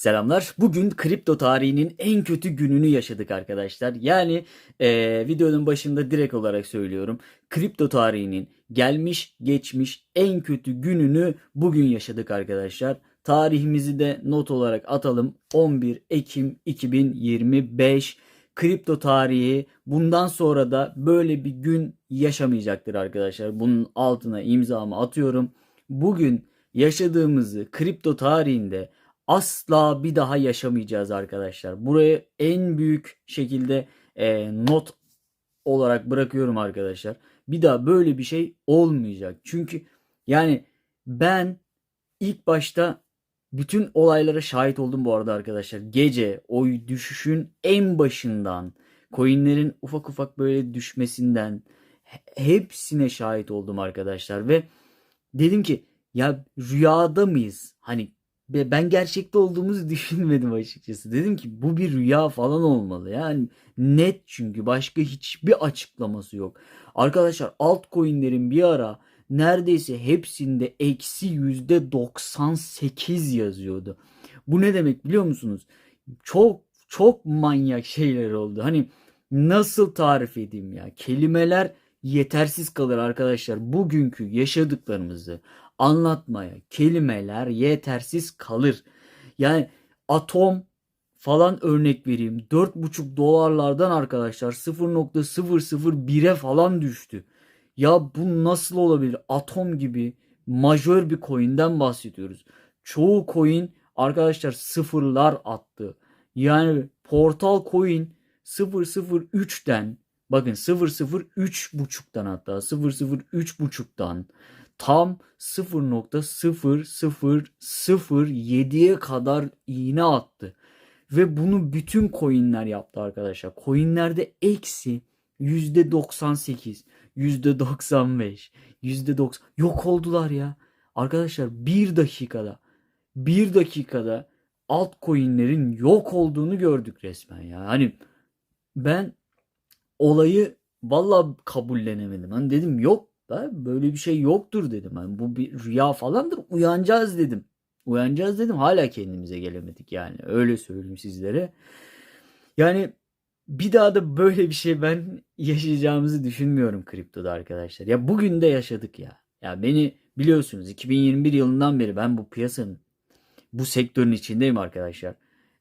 Selamlar. Bugün kripto tarihinin en kötü gününü yaşadık arkadaşlar. Yani eee, videonun başında direkt olarak söylüyorum. Kripto tarihinin gelmiş geçmiş en kötü gününü bugün yaşadık arkadaşlar. Tarihimizi de not olarak atalım. 11 Ekim 2025 kripto tarihi bundan sonra da böyle bir gün yaşamayacaktır arkadaşlar. Bunun altına imzamı atıyorum. Bugün yaşadığımızı kripto tarihinde asla bir daha yaşamayacağız arkadaşlar. Buraya en büyük şekilde e, not olarak bırakıyorum arkadaşlar. Bir daha böyle bir şey olmayacak. Çünkü yani ben ilk başta bütün olaylara şahit oldum bu arada arkadaşlar. Gece o düşüşün en başından coinlerin ufak ufak böyle düşmesinden he- hepsine şahit oldum arkadaşlar ve dedim ki ya rüyada mıyız? Hani ben gerçekte olduğumuzu düşünmedim açıkçası. Dedim ki bu bir rüya falan olmalı. Yani net çünkü başka hiçbir açıklaması yok. Arkadaşlar altcoin'lerin bir ara neredeyse hepsinde eksi yüzde 98 yazıyordu. Bu ne demek biliyor musunuz? Çok çok manyak şeyler oldu. Hani nasıl tarif edeyim ya? Kelimeler yetersiz kalır arkadaşlar. Bugünkü yaşadıklarımızı anlatmaya kelimeler yetersiz kalır. Yani atom falan örnek vereyim. 4,5 dolarlardan arkadaşlar 0.001'e falan düştü. Ya bu nasıl olabilir? Atom gibi majör bir coin'den bahsediyoruz. Çoğu coin arkadaşlar sıfırlar attı. Yani Portal Coin 003'ten bakın 003.5'tan hatta 003.5'tan tam 0.0007'ye kadar iğne attı. Ve bunu bütün coinler yaptı arkadaşlar. Coinlerde eksi %98, %95, %90 yok oldular ya. Arkadaşlar bir dakikada bir dakikada altcoin'lerin yok olduğunu gördük resmen ya. Hani ben olayı valla kabullenemedim. Hani dedim yok böyle bir şey yoktur dedim. Hani bu bir rüya falandır. Uyanacağız dedim. Uyanacağız dedim. Hala kendimize gelemedik yani. Öyle söyleyeyim sizlere. Yani bir daha da böyle bir şey ben yaşayacağımızı düşünmüyorum kriptoda arkadaşlar. Ya bugün de yaşadık ya. Ya beni biliyorsunuz 2021 yılından beri ben bu piyasanın bu sektörün içindeyim arkadaşlar.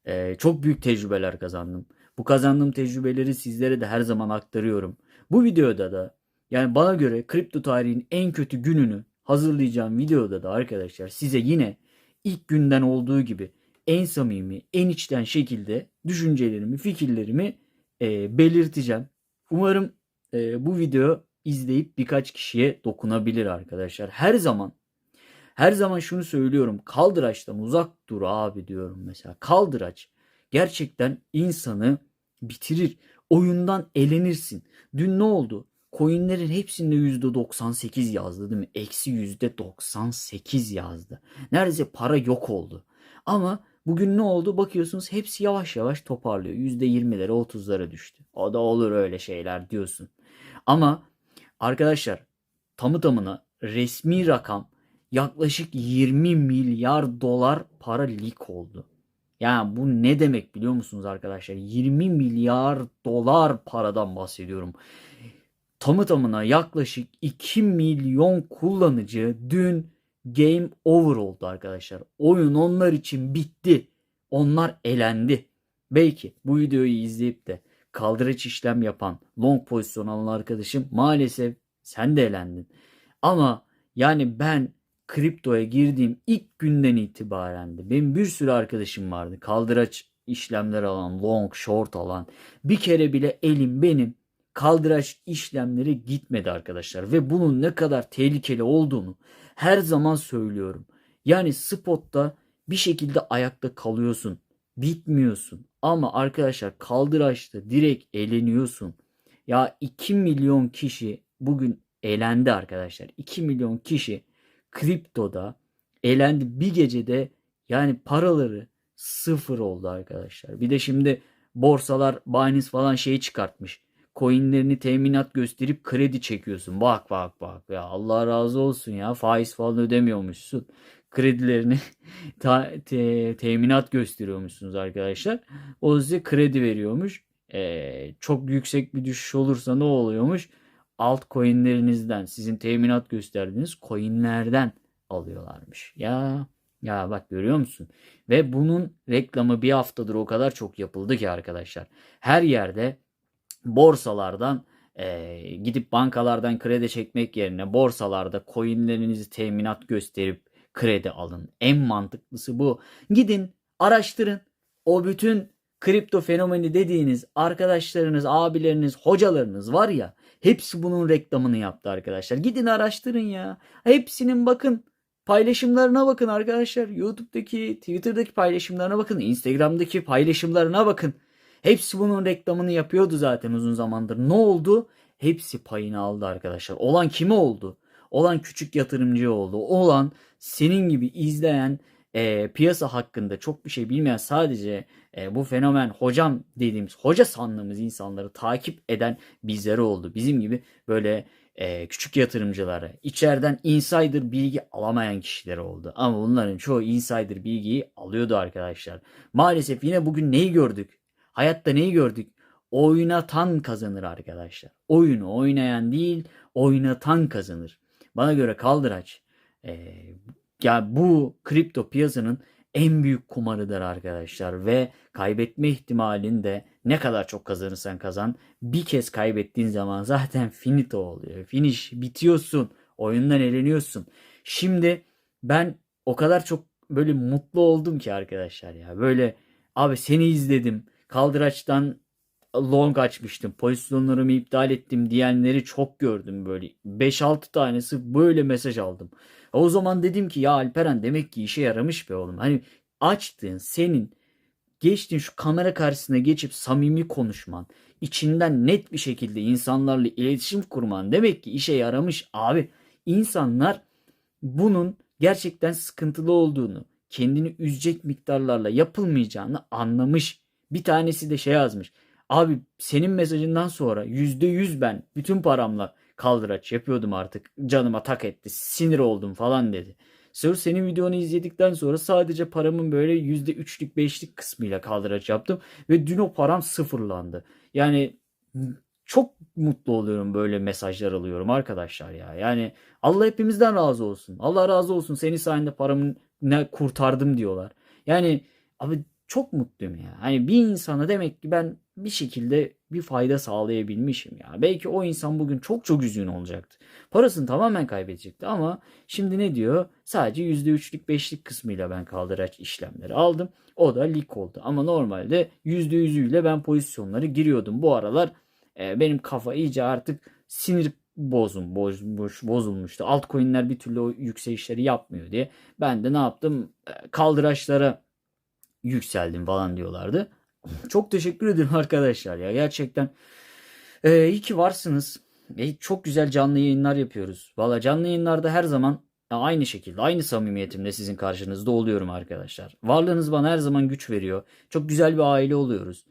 Ee, çok büyük tecrübeler kazandım. Bu kazandığım tecrübeleri sizlere de her zaman aktarıyorum. Bu videoda da yani bana göre kripto tarihinin en kötü gününü hazırlayacağım videoda da arkadaşlar size yine ilk günden olduğu gibi en samimi, en içten şekilde düşüncelerimi, fikirlerimi e, belirteceğim. Umarım e, bu video izleyip birkaç kişiye dokunabilir arkadaşlar. Her zaman her zaman şunu söylüyorum. Kaldıraçtan uzak dur abi diyorum mesela. Kaldıraç gerçekten insanı bitirir. Oyundan elenirsin. Dün ne oldu? Coinlerin hepsinde %98 yazdı değil mi? Eksi %98 yazdı. Neredeyse para yok oldu. Ama bugün ne oldu? Bakıyorsunuz hepsi yavaş yavaş toparlıyor. %20'lere 30'lara düştü. O da olur öyle şeyler diyorsun. Ama arkadaşlar tamı tamına resmi rakam yaklaşık 20 milyar dolar para leak oldu. Yani bu ne demek biliyor musunuz arkadaşlar? 20 milyar dolar paradan bahsediyorum. Tamı tamına yaklaşık 2 milyon kullanıcı dün game over oldu arkadaşlar. Oyun onlar için bitti. Onlar elendi. Belki bu videoyu izleyip de kaldıraç işlem yapan long pozisyon alan arkadaşım maalesef sen de elendin. Ama yani ben kriptoya girdiğim ilk günden itibaren de benim bir sürü arkadaşım vardı. Kaldıraç işlemler alan, long, short alan. Bir kere bile elim benim kaldıraç işlemleri gitmedi arkadaşlar. Ve bunun ne kadar tehlikeli olduğunu her zaman söylüyorum. Yani spotta bir şekilde ayakta kalıyorsun. Bitmiyorsun. Ama arkadaşlar kaldıraçta direkt eleniyorsun. Ya 2 milyon kişi bugün elendi arkadaşlar. 2 milyon kişi kriptoda elendi bir gecede yani paraları sıfır oldu arkadaşlar. Bir de şimdi borsalar Binance falan şeyi çıkartmış. Coinlerini teminat gösterip kredi çekiyorsun. Bak bak bak ya Allah razı olsun ya faiz falan ödemiyormuşsun. kredilerini ta- te- teminat gösteriyormuşsunuz arkadaşlar. O size kredi veriyormuş. Ee, çok yüksek bir düşüş olursa ne oluyormuş? Altcoin'lerinizden sizin teminat gösterdiğiniz coin'lerden alıyorlarmış. Ya ya bak görüyor musun? Ve bunun reklamı bir haftadır o kadar çok yapıldı ki arkadaşlar. Her yerde borsalardan e, gidip bankalardan kredi çekmek yerine borsalarda coinlerinizi teminat gösterip kredi alın. En mantıklısı bu. Gidin araştırın. O bütün kripto fenomeni dediğiniz arkadaşlarınız, abileriniz, hocalarınız var ya hepsi bunun reklamını yaptı arkadaşlar. Gidin araştırın ya. Hepsinin bakın paylaşımlarına bakın arkadaşlar. YouTube'daki, Twitter'daki paylaşımlarına bakın. Instagram'daki paylaşımlarına bakın. Hepsi bunun reklamını yapıyordu zaten uzun zamandır. Ne oldu? Hepsi payını aldı arkadaşlar. Olan kime oldu? Olan küçük yatırımcı oldu. Olan senin gibi izleyen e, piyasa hakkında çok bir şey bilmeyen sadece e, bu fenomen hocam dediğimiz hoca sandığımız insanları takip eden bizlere oldu. Bizim gibi böyle e, küçük yatırımcılara içeriden insider bilgi alamayan kişiler oldu. Ama bunların çoğu insider bilgiyi alıyordu arkadaşlar. Maalesef yine bugün neyi gördük? Hayatta neyi gördük? Oynatan kazanır arkadaşlar. Oyunu oynayan değil, oynatan kazanır. Bana göre kaldıraç e, ya bu kripto piyasanın en büyük kumarıdır arkadaşlar ve kaybetme ihtimalin de ne kadar çok kazanırsan kazan bir kez kaybettiğin zaman zaten finito oluyor. Finish bitiyorsun. Oyundan eleniyorsun. Şimdi ben o kadar çok böyle mutlu oldum ki arkadaşlar ya. Böyle abi seni izledim. Kaldıraçtan long açmıştım. Pozisyonlarımı iptal ettim diyenleri çok gördüm böyle. 5-6 tanesi böyle mesaj aldım. O zaman dedim ki ya Alperen demek ki işe yaramış be oğlum. Hani açtığın senin geçtin şu kamera karşısına geçip samimi konuşman, içinden net bir şekilde insanlarla iletişim kurman demek ki işe yaramış abi. İnsanlar bunun gerçekten sıkıntılı olduğunu, kendini üzecek miktarlarla yapılmayacağını anlamış. Bir tanesi de şey yazmış. Abi senin mesajından sonra %100 ben bütün paramla kaldıraç yapıyordum artık. Canıma tak etti. Sinir oldum falan dedi. Sırf senin videonu izledikten sonra sadece paramın böyle %3'lük 5'lik kısmıyla kaldıraç yaptım. Ve dün o param sıfırlandı. Yani çok mutlu oluyorum böyle mesajlar alıyorum arkadaşlar ya. Yani Allah hepimizden razı olsun. Allah razı olsun senin sayende paramı ne kurtardım diyorlar. Yani abi çok mutluyum ya. Hani bir insana demek ki ben bir şekilde bir fayda sağlayabilmişim ya. Belki o insan bugün çok çok üzgün olacaktı. Parasını tamamen kaybedecekti ama şimdi ne diyor? Sadece %3'lük 5'lik kısmıyla ben kaldıraç işlemleri aldım. O da lik oldu. Ama normalde %100'üyle ben pozisyonları giriyordum. Bu aralar e, benim kafa iyice artık sinir bozum, bozmuş, bozulmuştu. Altcoin'ler bir türlü o yükselişleri yapmıyor diye. Ben de ne yaptım? E, kaldıraçlara yükseldim falan diyorlardı. Çok teşekkür ederim arkadaşlar ya. Gerçekten ee, iyi ki varsınız. E, çok güzel canlı yayınlar yapıyoruz. Valla canlı yayınlarda her zaman aynı şekilde, aynı samimiyetimle sizin karşınızda oluyorum arkadaşlar. Varlığınız bana her zaman güç veriyor. Çok güzel bir aile oluyoruz.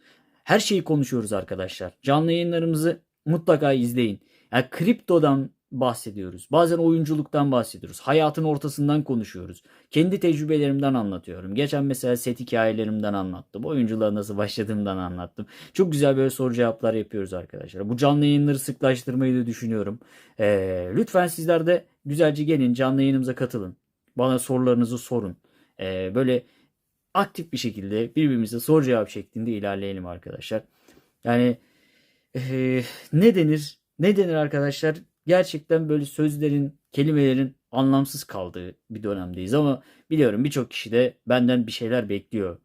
Her şeyi konuşuyoruz arkadaşlar. Canlı yayınlarımızı mutlaka izleyin. Yani kriptodan bahsediyoruz. Bazen oyunculuktan bahsediyoruz. Hayatın ortasından konuşuyoruz. Kendi tecrübelerimden anlatıyorum. Geçen mesela set hikayelerimden anlattım. Oyunculuğa nasıl başladığımdan anlattım. Çok güzel böyle soru cevaplar yapıyoruz arkadaşlar. Bu canlı yayınları sıklaştırmayı da düşünüyorum. Ee, lütfen sizler de güzelce gelin canlı yayınımıza katılın. Bana sorularınızı sorun. Ee, böyle aktif bir şekilde birbirimize soru cevap şeklinde ilerleyelim arkadaşlar. Yani ee, ne denir? Ne denir arkadaşlar? Gerçekten böyle sözlerin, kelimelerin anlamsız kaldığı bir dönemdeyiz ama biliyorum birçok kişi de benden bir şeyler bekliyor.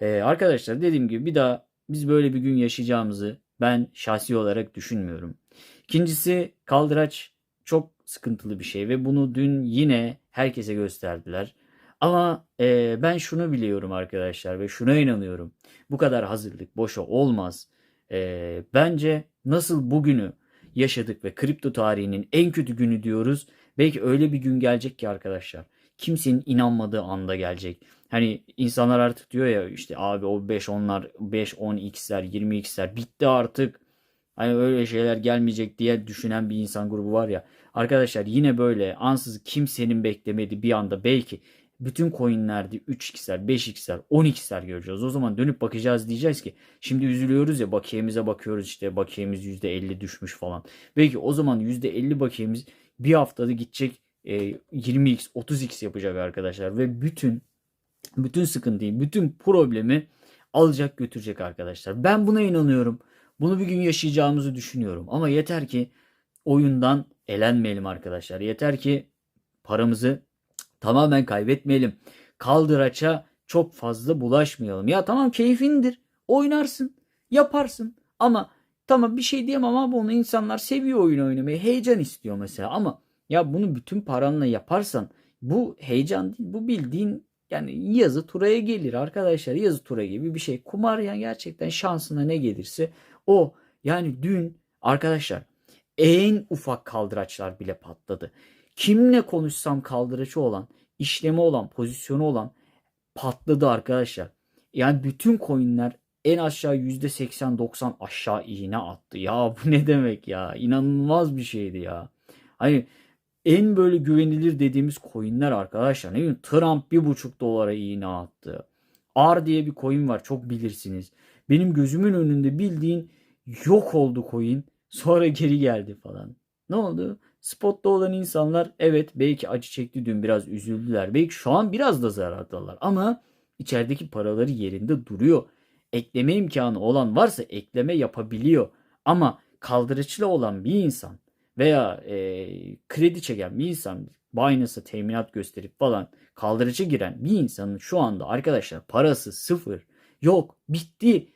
Ee, arkadaşlar dediğim gibi bir daha biz böyle bir gün yaşayacağımızı ben şahsi olarak düşünmüyorum. İkincisi kaldıraç çok sıkıntılı bir şey ve bunu dün yine herkese gösterdiler. Ama e, ben şunu biliyorum arkadaşlar ve şuna inanıyorum. Bu kadar hazırlık boşa olmaz. E, bence nasıl bugünü yaşadık ve kripto tarihinin en kötü günü diyoruz. Belki öyle bir gün gelecek ki arkadaşlar. Kimsenin inanmadığı anda gelecek. Hani insanlar artık diyor ya işte abi o 5 onlar 5 10 x'ler 20 x'ler bitti artık. Hani öyle şeyler gelmeyecek diye düşünen bir insan grubu var ya. Arkadaşlar yine böyle ansız kimsenin beklemediği bir anda belki bütün coinlerde 3x'ler, 5x'ler, 10x'ler göreceğiz. O zaman dönüp bakacağız diyeceğiz ki şimdi üzülüyoruz ya bakiyemize bakıyoruz işte bakiyemiz %50 düşmüş falan. Belki o zaman %50 bakiyemiz bir haftada gidecek e, 20x, 30x yapacak arkadaşlar ve bütün bütün sıkıntıyı, bütün problemi alacak götürecek arkadaşlar. Ben buna inanıyorum. Bunu bir gün yaşayacağımızı düşünüyorum. Ama yeter ki oyundan elenmeyelim arkadaşlar. Yeter ki paramızı tamamen kaybetmeyelim. Kaldıraça çok fazla bulaşmayalım. Ya tamam keyfindir. Oynarsın. Yaparsın. Ama tamam bir şey diyemem ama bunu insanlar seviyor oyun oynamayı. Heyecan istiyor mesela. Ama ya bunu bütün paranla yaparsan bu heyecan değil. Bu bildiğin yani yazı turaya gelir arkadaşlar. Yazı tura gibi bir şey. Kumar yani gerçekten şansına ne gelirse o. Yani dün arkadaşlar en ufak kaldıraçlar bile patladı. Kimle konuşsam kaldırıcı olan, işlemi olan, pozisyonu olan patladı arkadaşlar. Yani bütün coinler en aşağı %80-90 aşağı iğne attı. Ya bu ne demek ya? İnanılmaz bir şeydi ya. Hani en böyle güvenilir dediğimiz coinler arkadaşlar. Ne bileyim Trump bir buçuk dolara iğne attı. R diye bir coin var çok bilirsiniz. Benim gözümün önünde bildiğin yok oldu coin. Sonra geri geldi falan. Ne oldu? Spotta olan insanlar evet belki acı çekti dün biraz üzüldüler. Belki şu an biraz da zarardalar ama içerideki paraları yerinde duruyor. Ekleme imkanı olan varsa ekleme yapabiliyor. Ama kaldırıçlı olan bir insan veya e, kredi çeken bir insan Binance'a teminat gösterip falan kaldırıcı giren bir insanın şu anda arkadaşlar parası sıfır yok bitti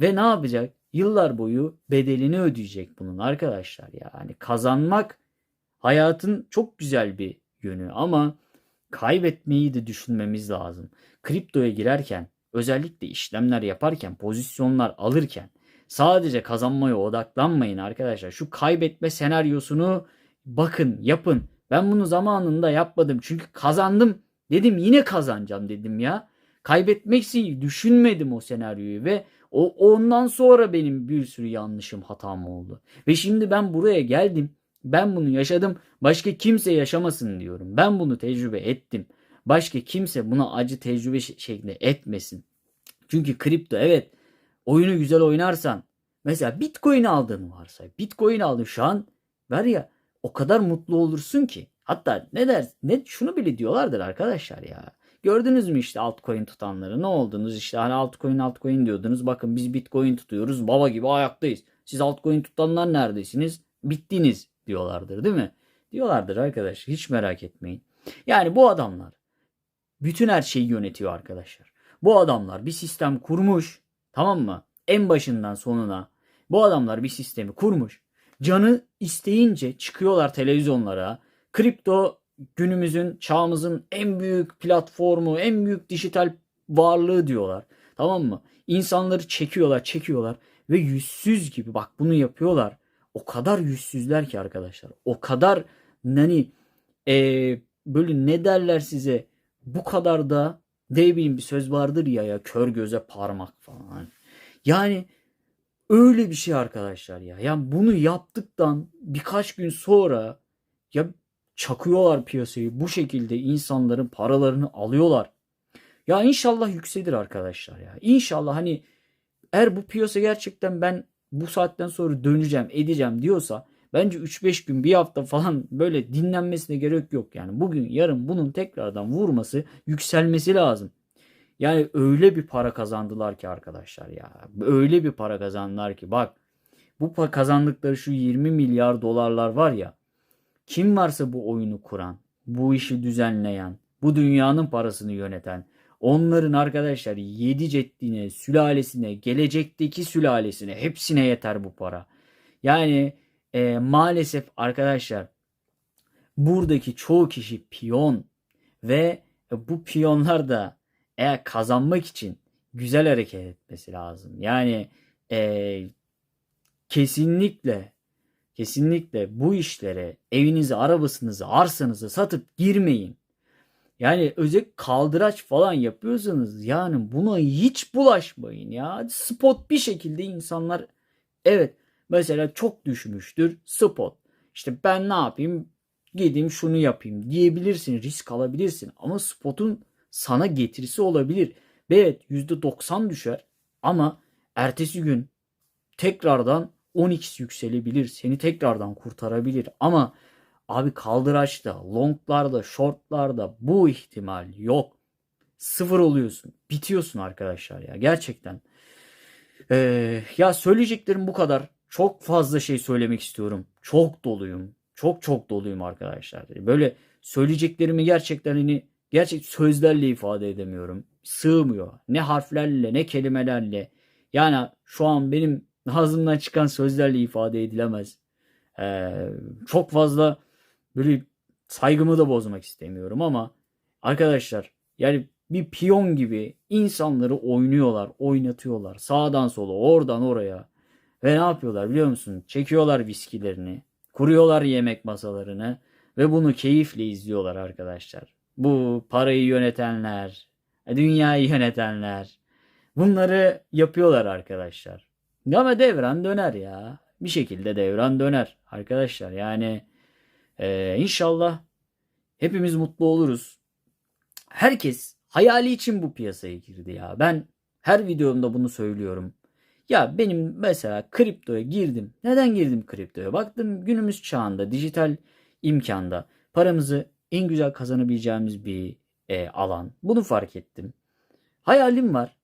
ve ne yapacak? Yıllar boyu bedelini ödeyecek bunun arkadaşlar yani kazanmak hayatın çok güzel bir yönü ama kaybetmeyi de düşünmemiz lazım. Kriptoya girerken özellikle işlemler yaparken pozisyonlar alırken Sadece kazanmaya odaklanmayın arkadaşlar. Şu kaybetme senaryosunu bakın, yapın. Ben bunu zamanında yapmadım. Çünkü kazandım dedim yine kazanacağım dedim ya. Kaybetmeksi düşünmedim o senaryoyu ve o ondan sonra benim bir sürü yanlışım hatam oldu. Ve şimdi ben buraya geldim. Ben bunu yaşadım. Başka kimse yaşamasın diyorum. Ben bunu tecrübe ettim. Başka kimse buna acı tecrübe şeklinde etmesin. Çünkü kripto evet oyunu güzel oynarsan mesela Bitcoin aldığını varsay. Bitcoin aldın şu an ver ya o kadar mutlu olursun ki. Hatta ne der ne şunu bile diyorlardır arkadaşlar ya. Gördünüz mü işte altcoin tutanları ne oldunuz işte hani altcoin altcoin diyordunuz. Bakın biz bitcoin tutuyoruz baba gibi ayaktayız. Siz altcoin tutanlar neredesiniz? Bittiniz diyorlardır değil mi? Diyorlardır arkadaş hiç merak etmeyin. Yani bu adamlar bütün her şeyi yönetiyor arkadaşlar. Bu adamlar bir sistem kurmuş Tamam mı? En başından sonuna bu adamlar bir sistemi kurmuş. Canı isteyince çıkıyorlar televizyonlara. Kripto günümüzün, çağımızın en büyük platformu, en büyük dijital varlığı diyorlar. Tamam mı? İnsanları çekiyorlar, çekiyorlar ve yüzsüz gibi bak bunu yapıyorlar. O kadar yüzsüzler ki arkadaşlar. O kadar hani e, böyle ne derler size bu kadar da ne bileyim bir söz vardır ya ya kör göze parmak falan. Yani öyle bir şey arkadaşlar ya. Yani bunu yaptıktan birkaç gün sonra ya çakıyorlar piyasayı. Bu şekilde insanların paralarını alıyorlar. Ya inşallah yükselir arkadaşlar ya. İnşallah hani eğer bu piyasa gerçekten ben bu saatten sonra döneceğim edeceğim diyorsa bence 3-5 gün bir hafta falan böyle dinlenmesine gerek yok yani. Bugün yarın bunun tekrardan vurması yükselmesi lazım. Yani öyle bir para kazandılar ki arkadaşlar ya. Öyle bir para kazandılar ki bak bu kazandıkları şu 20 milyar dolarlar var ya. Kim varsa bu oyunu kuran, bu işi düzenleyen, bu dünyanın parasını yöneten, onların arkadaşlar 7 ceddine, sülalesine, gelecekteki sülalesine hepsine yeter bu para. Yani e, maalesef arkadaşlar buradaki çoğu kişi piyon ve bu piyonlar da eğer kazanmak için güzel hareket etmesi lazım. Yani e, kesinlikle kesinlikle bu işlere evinizi, arabasınızı, arsanızı satıp girmeyin. Yani özel kaldıraç falan yapıyorsanız yani buna hiç bulaşmayın ya. Spot bir şekilde insanlar evet mesela çok düşmüştür spot. İşte ben ne yapayım gideyim şunu yapayım diyebilirsin. Risk alabilirsin. Ama spotun sana getirisi olabilir. Evet %90 düşer ama ertesi gün tekrardan 10x yükselebilir. Seni tekrardan kurtarabilir. Ama abi kaldıraçta, longlarda, shortlarda bu ihtimal yok. Sıfır oluyorsun. Bitiyorsun arkadaşlar ya. Gerçekten. Ee, ya söyleyeceklerim bu kadar. Çok fazla şey söylemek istiyorum. Çok doluyum. Çok çok doluyum arkadaşlar. Böyle söyleyeceklerimi gerçekten hani gerçek sözlerle ifade edemiyorum. Sığmıyor. Ne harflerle ne kelimelerle. Yani şu an benim ağzımdan çıkan sözlerle ifade edilemez. Ee, çok fazla böyle saygımı da bozmak istemiyorum ama arkadaşlar yani bir piyon gibi insanları oynuyorlar, oynatıyorlar. Sağdan sola, oradan oraya. Ve ne yapıyorlar biliyor musun? Çekiyorlar viskilerini, kuruyorlar yemek masalarını ve bunu keyifle izliyorlar arkadaşlar. Bu parayı yönetenler, dünyayı yönetenler bunları yapıyorlar arkadaşlar. Ama devran döner ya. Bir şekilde devran döner arkadaşlar. Yani e, inşallah hepimiz mutlu oluruz. Herkes hayali için bu piyasaya girdi ya. Ben her videomda bunu söylüyorum. Ya benim mesela kriptoya girdim. Neden girdim kriptoya? Baktım günümüz çağında dijital imkanda paramızı en güzel kazanabileceğimiz bir e, alan. Bunu fark ettim. Hayalim var.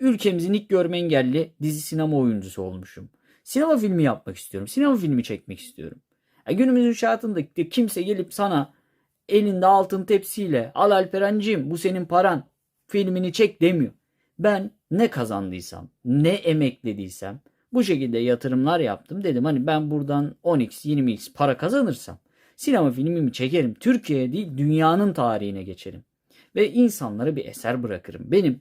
Ülkemizin ilk görme engelli dizi sinema oyuncusu olmuşum. Sinema filmi yapmak istiyorum. Sinema filmi çekmek istiyorum. Ya günümüzün şartında kimse gelip sana elinde altın tepsiyle al Alperen'cim bu senin paran filmini çek demiyor. Ben ne kazandıysam, ne emeklediysem bu şekilde yatırımlar yaptım. Dedim hani ben buradan 10x, 20x para kazanırsam sinema filmimi çekerim. Türkiye değil dünyanın tarihine geçerim. Ve insanlara bir eser bırakırım. Benim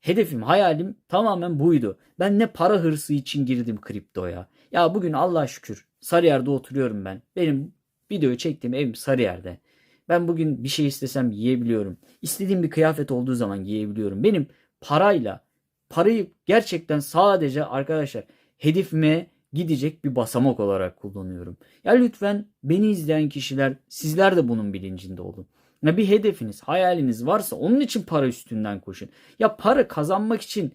hedefim, hayalim tamamen buydu. Ben ne para hırsı için girdim kriptoya. Ya bugün Allah şükür Sarıyer'de oturuyorum ben. Benim videoyu çektiğim evim Sarıyer'de. Ben bugün bir şey istesem yiyebiliyorum. İstediğim bir kıyafet olduğu zaman giyebiliyorum. Benim parayla parayı gerçekten sadece arkadaşlar hedefime gidecek bir basamak olarak kullanıyorum. Ya lütfen beni izleyen kişiler sizler de bunun bilincinde olun. Ya bir hedefiniz, hayaliniz varsa onun için para üstünden koşun. Ya para kazanmak için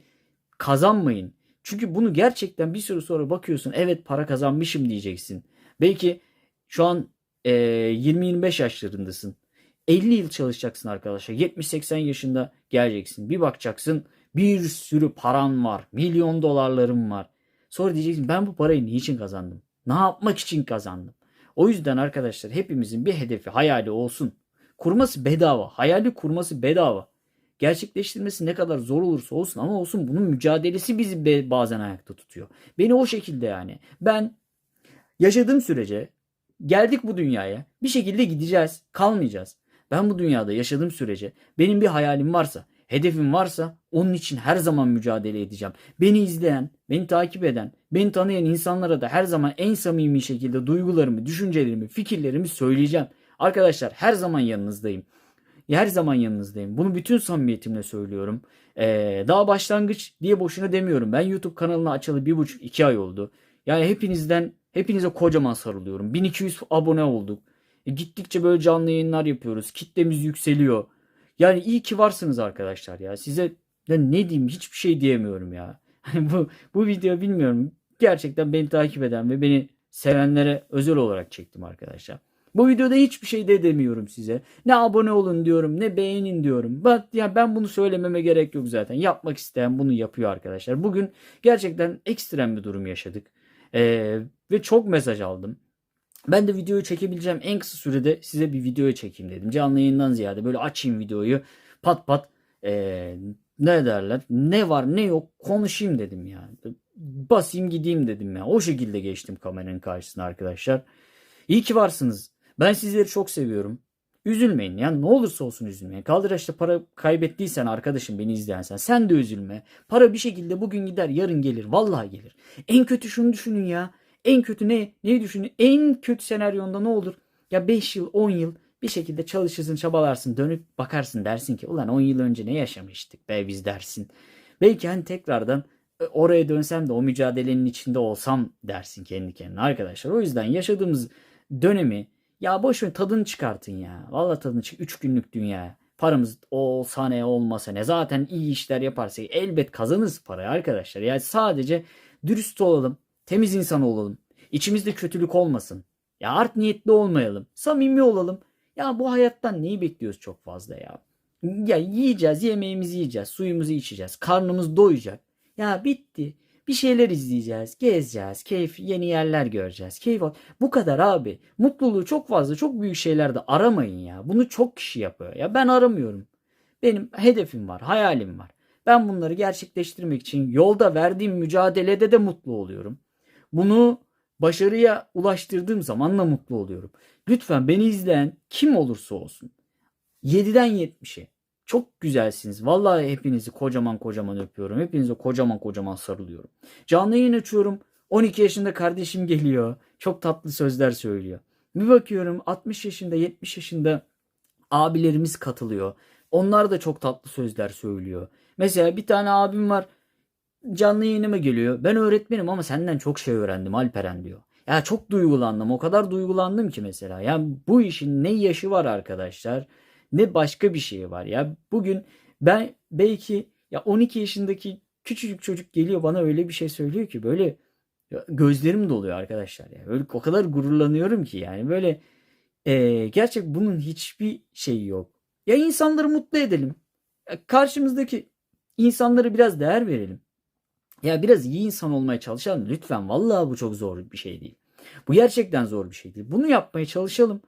kazanmayın. Çünkü bunu gerçekten bir süre sonra bakıyorsun evet para kazanmışım diyeceksin. Belki şu an e, 20-25 yaşlarındasın. 50 yıl çalışacaksın arkadaşlar. 70-80 yaşında geleceksin. Bir bakacaksın bir sürü paran var. Milyon dolarlarım var. Sonra diyeceksin ben bu parayı niçin kazandım? Ne yapmak için kazandım? O yüzden arkadaşlar hepimizin bir hedefi, hayali olsun. Kurması bedava. Hayali kurması bedava. Gerçekleştirmesi ne kadar zor olursa olsun ama olsun bunun mücadelesi bizi bazen ayakta tutuyor. Beni o şekilde yani. Ben yaşadığım sürece geldik bu dünyaya. Bir şekilde gideceğiz. Kalmayacağız. Ben bu dünyada yaşadığım sürece benim bir hayalim varsa, hedefim varsa onun için her zaman mücadele edeceğim. Beni izleyen, beni takip eden, beni tanıyan insanlara da her zaman en samimi şekilde duygularımı, düşüncelerimi, fikirlerimi söyleyeceğim. Arkadaşlar her zaman yanınızdayım. Her zaman yanınızdayım. Bunu bütün samimiyetimle söylüyorum. Ee, daha başlangıç diye boşuna demiyorum. Ben YouTube kanalını açalı bir buçuk iki ay oldu. Yani hepinizden hepinize kocaman sarılıyorum. 1200 abone olduk. E, gittikçe böyle canlı yayınlar yapıyoruz. Kitlemiz yükseliyor. Yani iyi ki varsınız arkadaşlar ya. Size ya ne diyeyim hiçbir şey diyemiyorum ya. Bu bu video bilmiyorum. Gerçekten beni takip eden ve beni sevenlere özel olarak çektim arkadaşlar. Bu videoda hiçbir şey de demiyorum size. Ne abone olun diyorum, ne beğenin diyorum. Bak ya ben bunu söylememe gerek yok zaten. Yapmak isteyen bunu yapıyor arkadaşlar. Bugün gerçekten ekstrem bir durum yaşadık. Ee, ve çok mesaj aldım. Ben de videoyu çekebileceğim en kısa sürede size bir videoyu çekeyim dedim. Canlı yayından ziyade böyle açayım videoyu pat pat ee, ne derler ne var ne yok konuşayım dedim yani. Basayım gideyim dedim ya. O şekilde geçtim kameranın karşısına arkadaşlar. İyi ki varsınız. Ben sizleri çok seviyorum. Üzülmeyin ya ne olursa olsun üzülmeyin. Kaldıraçta para kaybettiysen arkadaşım beni izleyen sen. De üzülme. Para bir şekilde bugün gider yarın gelir. Vallahi gelir. En kötü şunu düşünün ya. En kötü ne? Neyi düşünün? En kötü senaryonda ne olur? Ya 5 yıl 10 yıl bir şekilde çalışırsın çabalarsın dönüp bakarsın dersin ki ulan 10 yıl önce ne yaşamıştık be biz dersin. Belki hani tekrardan oraya dönsem de o mücadelenin içinde olsam dersin kendi kendine arkadaşlar. O yüzden yaşadığımız dönemi Ya boş ver tadını çıkartın ya. Vallahi tadını çık. 3 günlük dünya. Paramız olsa ne olmasa ne. Zaten iyi işler yaparsak elbet kazanırız parayı arkadaşlar. Yani sadece dürüst olalım. Temiz insan olalım. İçimizde kötülük olmasın. Ya art niyetli olmayalım. Samimi olalım. Ya bu hayattan neyi bekliyoruz çok fazla ya. Ya yiyeceğiz, yemeğimizi yiyeceğiz, suyumuzu içeceğiz, karnımız doyacak. Ya bitti. Bir şeyler izleyeceğiz, gezeceğiz, keyif, yeni yerler göreceğiz. Keyif al. Bu kadar abi. Mutluluğu çok fazla, çok büyük şeylerde aramayın ya. Bunu çok kişi yapıyor. Ya ben aramıyorum. Benim hedefim var, hayalim var. Ben bunları gerçekleştirmek için yolda verdiğim mücadelede de mutlu oluyorum. Bunu başarıya ulaştırdığım zaman da mutlu oluyorum. Lütfen beni izleyen kim olursa olsun 7'den 70'e çok güzelsiniz. Vallahi hepinizi kocaman kocaman öpüyorum. Hepinize kocaman kocaman sarılıyorum. Canlı yayın açıyorum. 12 yaşında kardeşim geliyor. Çok tatlı sözler söylüyor. Bir bakıyorum 60 yaşında 70 yaşında abilerimiz katılıyor. Onlar da çok tatlı sözler söylüyor. Mesela bir tane abim var canlı yayınıma geliyor. Ben öğretmenim ama senden çok şey öğrendim Alperen diyor. Ya çok duygulandım. O kadar duygulandım ki mesela. Ya bu işin ne yaşı var arkadaşlar ne başka bir şey var. Ya bugün ben belki ya 12 yaşındaki küçücük çocuk geliyor bana öyle bir şey söylüyor ki böyle gözlerim doluyor arkadaşlar ya. Öyle o kadar gururlanıyorum ki yani böyle e, gerçek bunun hiçbir şeyi yok. Ya insanları mutlu edelim. Ya karşımızdaki insanlara biraz değer verelim. Ya biraz iyi insan olmaya çalışalım lütfen. Vallahi bu çok zor bir şey değil. Bu gerçekten zor bir şey değil. Bunu yapmaya çalışalım.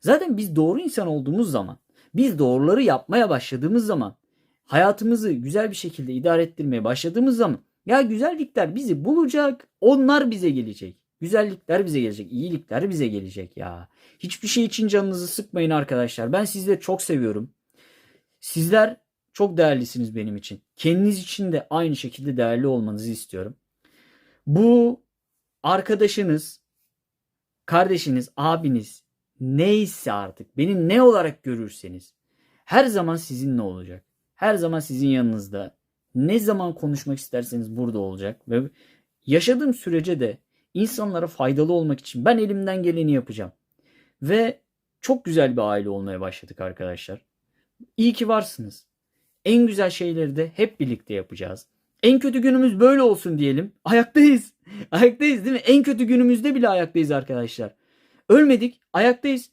Zaten biz doğru insan olduğumuz zaman, biz doğruları yapmaya başladığımız zaman, hayatımızı güzel bir şekilde idare ettirmeye başladığımız zaman ya güzellikler bizi bulacak, onlar bize gelecek. Güzellikler bize gelecek, iyilikler bize gelecek ya. Hiçbir şey için canınızı sıkmayın arkadaşlar. Ben sizleri çok seviyorum. Sizler çok değerlisiniz benim için. Kendiniz için de aynı şekilde değerli olmanızı istiyorum. Bu arkadaşınız, kardeşiniz, abiniz neyse artık beni ne olarak görürseniz her zaman sizinle olacak. Her zaman sizin yanınızda. Ne zaman konuşmak isterseniz burada olacak ve yaşadığım sürece de insanlara faydalı olmak için ben elimden geleni yapacağım. Ve çok güzel bir aile olmaya başladık arkadaşlar. İyi ki varsınız. En güzel şeyleri de hep birlikte yapacağız. En kötü günümüz böyle olsun diyelim. Ayaktayız. Ayaktayız değil mi? En kötü günümüzde bile ayaktayız arkadaşlar. Ölmedik, ayaktayız.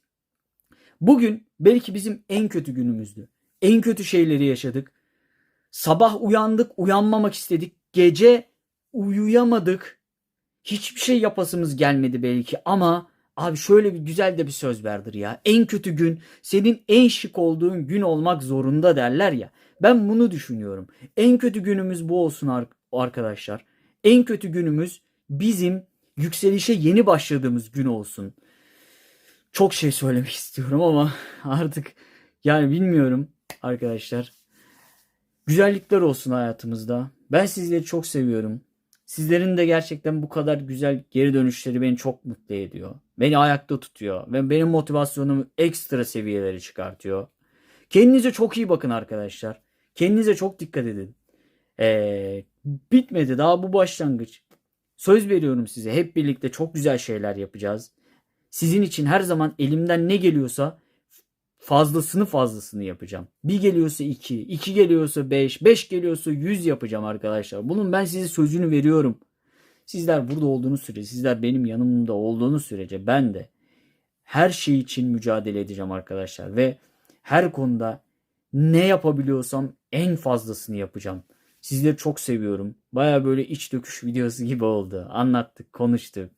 Bugün belki bizim en kötü günümüzdü. En kötü şeyleri yaşadık. Sabah uyandık, uyanmamak istedik. Gece uyuyamadık. Hiçbir şey yapasımız gelmedi belki ama abi şöyle bir güzel de bir söz vardır ya. En kötü gün senin en şık olduğun gün olmak zorunda derler ya. Ben bunu düşünüyorum. En kötü günümüz bu olsun arkadaşlar. En kötü günümüz bizim yükselişe yeni başladığımız gün olsun. Çok şey söylemek istiyorum ama artık yani bilmiyorum arkadaşlar. Güzellikler olsun hayatımızda. Ben sizleri çok seviyorum. Sizlerin de gerçekten bu kadar güzel geri dönüşleri beni çok mutlu ediyor. Beni ayakta tutuyor ve benim motivasyonumu ekstra seviyelere çıkartıyor. Kendinize çok iyi bakın arkadaşlar. Kendinize çok dikkat edin. Ee, bitmedi daha bu başlangıç. Söz veriyorum size hep birlikte çok güzel şeyler yapacağız. Sizin için her zaman elimden ne geliyorsa fazlasını fazlasını yapacağım. Bir geliyorsa iki, iki geliyorsa beş, beş geliyorsa yüz yapacağım arkadaşlar. Bunun ben size sözünü veriyorum. Sizler burada olduğunuz sürece, sizler benim yanımda olduğunuz sürece ben de her şey için mücadele edeceğim arkadaşlar. Ve her konuda ne yapabiliyorsam en fazlasını yapacağım. Sizleri çok seviyorum. Baya böyle iç döküş videosu gibi oldu. Anlattık, konuştuk.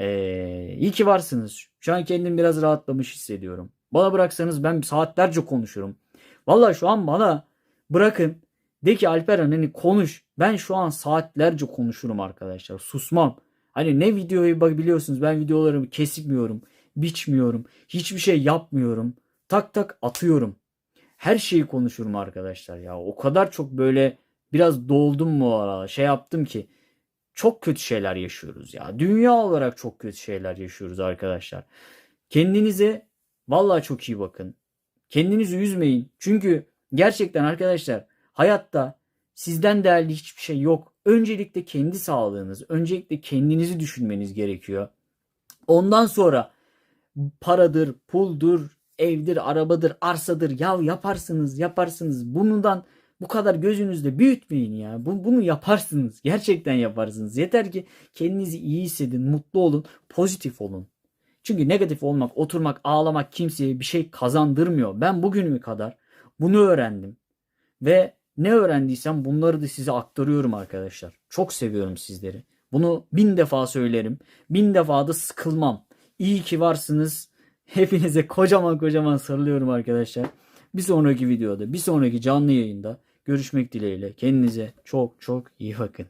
Ee, iyi ki varsınız. Şu an kendim biraz rahatlamış hissediyorum. Bana bıraksanız ben saatlerce konuşurum. Vallahi şu an bana bırakın. De ki Alperen hani konuş. Ben şu an saatlerce konuşurum arkadaşlar. Susmam. Hani ne videoyu biliyorsunuz ben videolarımı kesmiyorum. Biçmiyorum. Hiçbir şey yapmıyorum. Tak tak atıyorum. Her şeyi konuşurum arkadaşlar ya. O kadar çok böyle biraz doldum mu arada şey yaptım ki çok kötü şeyler yaşıyoruz ya. Dünya olarak çok kötü şeyler yaşıyoruz arkadaşlar. Kendinize vallahi çok iyi bakın. Kendinizi üzmeyin. Çünkü gerçekten arkadaşlar hayatta sizden değerli hiçbir şey yok. Öncelikle kendi sağlığınız, öncelikle kendinizi düşünmeniz gerekiyor. Ondan sonra paradır, puldur, evdir, arabadır, arsadır. Ya yaparsınız, yaparsınız. Bundan bu kadar gözünüzde büyütmeyin ya. Bu, bunu yaparsınız. Gerçekten yaparsınız. Yeter ki kendinizi iyi hissedin, mutlu olun, pozitif olun. Çünkü negatif olmak, oturmak, ağlamak kimseye bir şey kazandırmıyor. Ben bugünüme kadar bunu öğrendim. Ve ne öğrendiysem bunları da size aktarıyorum arkadaşlar. Çok seviyorum sizleri. Bunu bin defa söylerim. Bin defa da sıkılmam. İyi ki varsınız. Hepinize kocaman kocaman sarılıyorum arkadaşlar. Bir sonraki videoda, bir sonraki canlı yayında görüşmek dileğiyle. Kendinize çok çok iyi bakın.